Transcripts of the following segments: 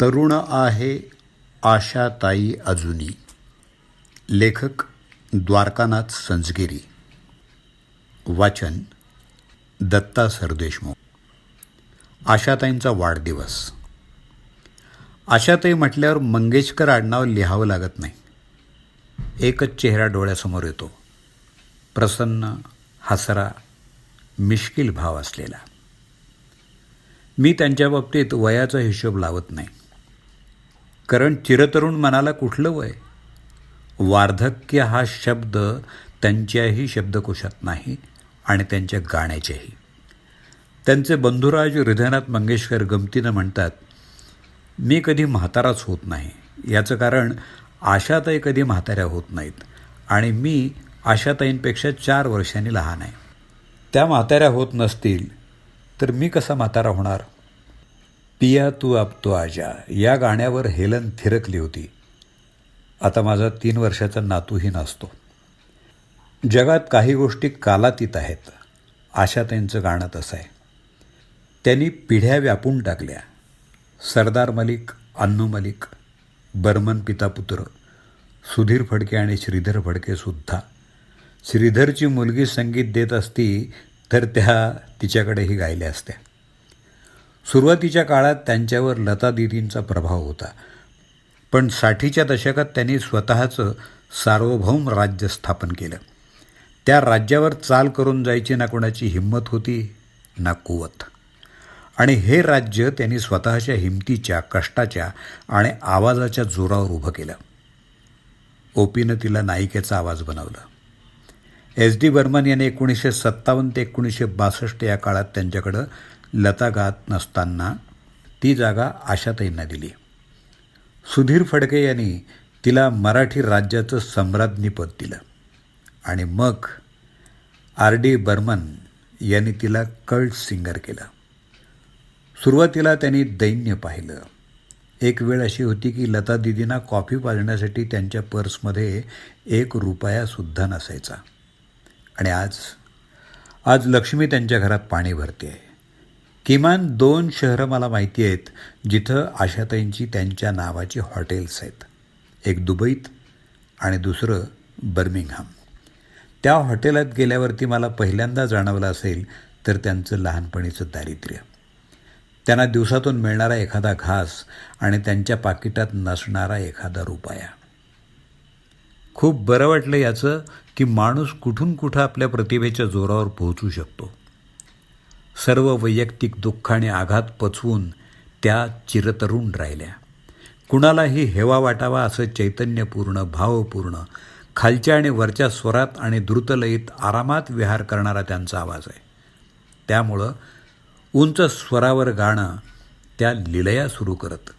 तरुण आहे आशाताई अजुनी. लेखक द्वारकानाथ संजगिरी. वाचन दत्ता सरदेशमुख. आशाताईंचा वाढदिवस. आशाताई म्हटल्यावर मंगेशकर आडनाव लिहावं लागत नाही. एकच चेहरा डोळ्यासमोर येतो. प्रसन्न हसरा मिश्किल भाव असलेला. मी त्यांच्या बाबतीत वयाचा हिशोब लावत नाही. कारण चिरतरुण मनाला कुठलं वय? वार्धक्य हा शब्द त्यांच्याही शब्दकोशात नाही आणि त्यांच्या गाण्याचेही. त्यांचे बंधुराज हृदयनाथ मंगेशकर गमतीनं म्हणतात मी कधी म्हाताराच होत नाही. याचं कारण आशाताई कधी म्हाताऱ्या होत नाहीत आणि मी आशाताईंपेक्षा चार वर्षांनी लहान आहे. त्या म्हाताऱ्या होत नसतील तर मी कसा म्हातारा होणार? पिया तू अब तो आजा. या गाण्यावर हेलन थिरकली होती. आता माझा तीन वर्षाचा नातूही नसतो जगात काही गोष्टी कालातीत आहेत. आशा त्यांचं गाणं तसं आहे. त्यांनी पिढ्या व्यापून टाकल्या. सरदार मलिक अन्नू मलिक बर्मन पितापुत्र सुधीर फडके आणि श्रीधर फडकेसुद्धा श्रीधरची मुलगी संगीत देत असती तर त्या तिच्याकडेही गायल्या असत्या. सुरुवातीच्या काळात त्यांच्यावर लता दिदींचा प्रभाव होता. पण साठीच्या दशकात त्यांनी स्वतःचं सार्वभौम राज्य स्थापन केलं. त्या राज्यावर चाल करून जायची ना कोणाची हिंमत होती ना कुवत. आणि हे राज्य त्यांनी स्वतःच्या हिमतीच्या कष्टाच्या आणि आवाजाच्या जोरावर उभं केलं. ओपीनं तिला नायिकेचा आवाज बनवला. एस डी बर्मन यांनी एकोणीसशे सत्तावन्न ते एकोणीसशे बासष्ट या काळात त्यांच्याकडं लता गात नसताना ती जागा आशाताईंना दिली. सुधीर फडके यांनी तिला मराठी राज्याचं सम्राज्ञीपद दिलं. आणि मग आर डी बर्मन यांनी तिला कल्ट सिंगर केलं. सुरुवातीला त्यांनी दैन्य पाहिलं. एक वेळ अशी होती की लता दिदींना कॉफी पाजण्यासाठी त्यांच्या पर्समध्ये एक रुपयासुद्धा नसायचा. आणि आज आज लक्ष्मी त्यांच्या घरात पाणी भरते आहे किमान दोन शहरं मला माहिती आहेत जिथं आशाताईंची त्यांच्या नावाची हॉटेल्स आहेत. एक दुबईत आणि दुसरं बर्मिंगहाम त्या हॉटेलात गेल्यावरती मला पहिल्यांदा जाणवलं असेल तर त्यांचं लहानपणीचं दारिद्र्य. त्यांना दिवसातून मिळणारा एखादा घास आणि त्यांच्या पाकिटात नसणारा एखादा रुपया. खूप बरं वाटलं याचं की माणूस कुठून कुठं आपल्या प्रतिभेच्या जोरावर पोहोचू शकतो. सर्व वैयक्तिक दुःख आणि आघात पचवून त्या चिरतरुण राहिल्या. कुणालाही हेवा वाटावा असं चैतन्यपूर्ण भावपूर्ण खालच्या आणि वरच्या स्वरात आणि द्रुतलयीत आरामात विहार करणारा त्यांचा आवाज आहे. त्यामुळं उंच स्वरावर गाणं त्या लिलया सुरू करत.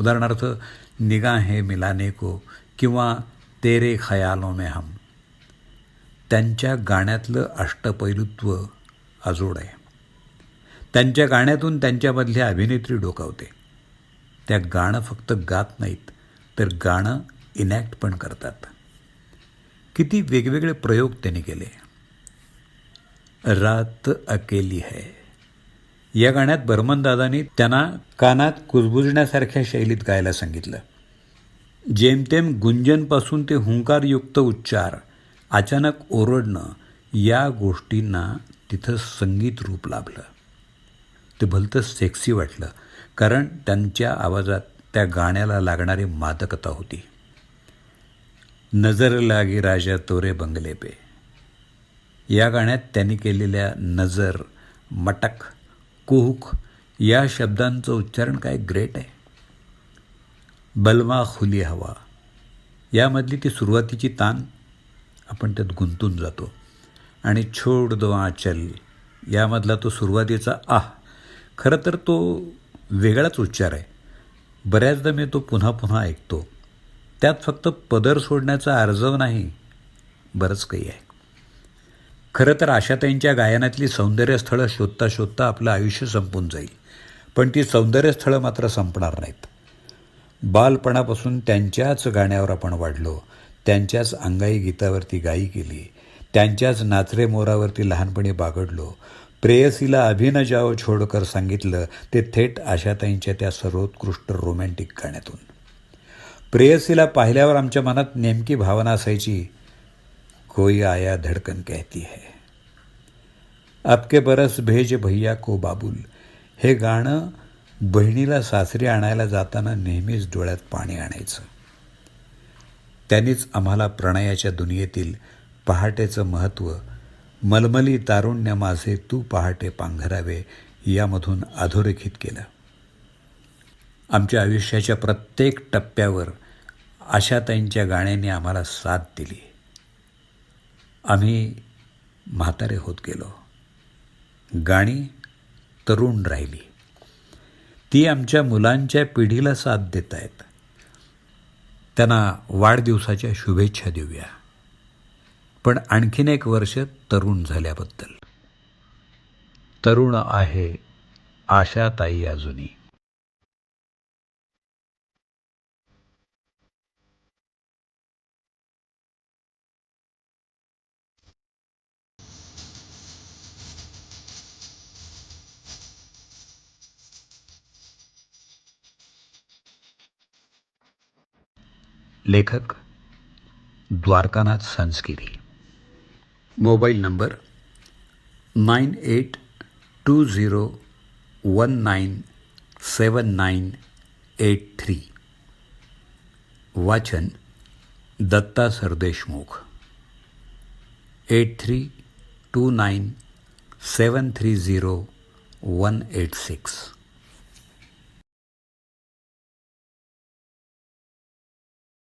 उदाहरणार्थ निगाहे मिलाने को किंवा तेरे खयालो में हम. त्यांच्या गाण्यातलं अष्टपैलुत्व अजोड आहे. त्यांच्या गाण्यातून त्यांच्यामधल्या अभिनेत्री डोकावते. त्या गाणं फक्त गात नाहीत तर गाणं इनॅक्ट पण करतात. किती वेगवेगळे प्रयोग त्यांनी केले. रात अकेली है. या गाण्यात बर्मनदादांनी त्यांना कानात कुजबुजण्यासारख्या शैलीत गायला सांगितलं. जेमतेम गुंजनपासून ते हुंकारयुक्त उच्चार अचानक ओरडणं या गोष्टींना तिथं संगीत रूप लाभलं. ते भलतं सेक्सी वाटलं कारण त्यांच्या आवाजात त्या गाण्याला लागणारी मादकता होती. नजर लागी राजा तोरे बंगले पे. या गाण्यात त्यांनी केलेल्या नजर मटक कुहूक या शब्दांचं उच्चारण काय ग्रेट आहे. बलमा खुली हवा. यामधली ती सुरुवातीची तान आपण त्यात गुंतून जातो. आणि छोड दो आचल यामधला तो सुरुवातीचा आह खरं तर तो वेगळाच उच्चार आहे. बऱ्याचदा मी तो पुन्हा पुन्हा ऐकतो. त्यात फक्त पदर सोडण्याचा अर्जव नाही बरंच काही आहे. खरं तर आशाताईंच्या गायनातली सौंदर्यस्थळं शोधता शोधता आपलं आयुष्य संपून जाईल. पण ती सौंदर्यस्थळं मात्र संपणार नाहीत. बालपणापासून त्यांच्याच गाण्यावर आपण वाढलो. त्यांच्याच अंगाई गीतावरती गाई केली. त्यांच्याच नाचरे मोरावरती लहानपणी बागडलो. प्रेयसीला अभिनजाव छोडकर सांगितलं ते थेट आशाताईंच्या त्या सर्वोत्कृष्ट रोमॅन्टिक गाण्यातून. प्रेयसीला पाहिल्यावर आमच्या मनात नेमकी भावना असायची कोई आया धडकन कहती है. आपके बरस भेज भैया को बाबुल. हे गाणं बहिणीला सासरी आणायला जाताना नेहमीच डोळ्यात पाणी आणायचं. त्यांनीच आम्हाला प्रणयाच्या दुनियेतील पहाटेचं महत्त्व मलमली तारुण्य माझे तू पहाटे पांघरावे यामधून अधोरेखित केलं. आमच्या आयुष्याच्या प्रत्येक टप्प्यावर आशाताईंच्या गाण्याने आम्हाला साथ दिली. आम्ही म्हातारे होत गेलो. गाणी तरुण राहिली. ती आमच्या मुलांच्या पिढीला साथ देत आहेत त्यांना वाढदिवसाच्या शुभेच्छा देऊया. पण आणखीन एक वर्ष तरुण झाल्याबद्दल. तरुण आहे आशाताई अजूनही. लेखक Dwarkanath Sanskiri. Mobile number nine eight two zero one nine seven nine eight three. वाचन Datta Sardeshmukh. Eight three two nine seven three zero one eight six.